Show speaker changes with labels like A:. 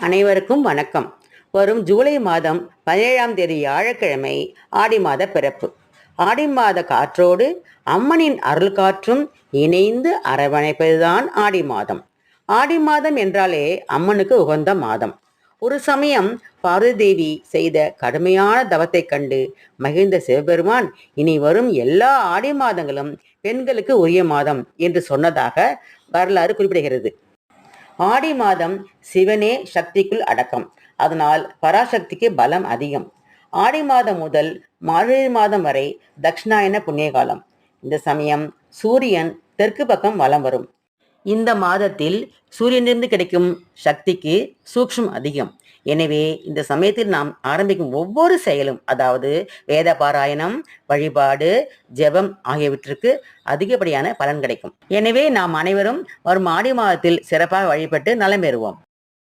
A: அனைவருக்கும் வணக்கம். வரும் ஜூலை மாதம் பதினேழாம் தேதி வியாழக்கிழமை ஆடி மாத பிறப்பு. ஆடி மாத காற்றோடு அம்மனின் அருள் காற்றும் இணைந்து அரவணைப்பதுதான் ஆடி மாதம். ஆடி மாதம் என்றாலே அம்மனுக்கு உகந்த மாதம். ஒரு சமயம் பார்வதி தேவி செய்த கடுமையான தவத்தைக் கண்டு மகிழ்ந்த சிவபெருமான் இனி வரும் எல்லா ஆடி மாதங்களும் பெண்களுக்கு உரிய மாதம் என்று சொன்னதாக வரலாறு குறிப்பிடுகிறது. ஆடி மாதம் சிவனே சக்திக்குள் அடக்கம். அதனால் பராசக்திக்கு பலம் அதிகம். ஆடி மாதம் முதல் மார்கழி மாதம் வரை தட்சிணாயன புண்ணிய காலம் இந்த சமயம் சூரியன் தெற்கு பக்கம் வலம் வரும். இந்த மாதத்தில் சூரியனிலிருந்து கிடைக்கும் சக்திக்கு சூக்ஷ்மம் அதிகம். எனவே இந்த சமயத்தில் நாம் ஆரம்பிக்கும் ஒவ்வொரு செயலும் அதாவது வேத பாராயணம் வழிபாடு ஜெபம் ஆகியவற்றுக்கு அதிகப்படியான பலன் கிடைக்கும். எனவே நாம் அனைவரும் வரும் ஆடி மாதத்தில் சிறப்பாக வழிபட்டு நலம் பெறுவோம்.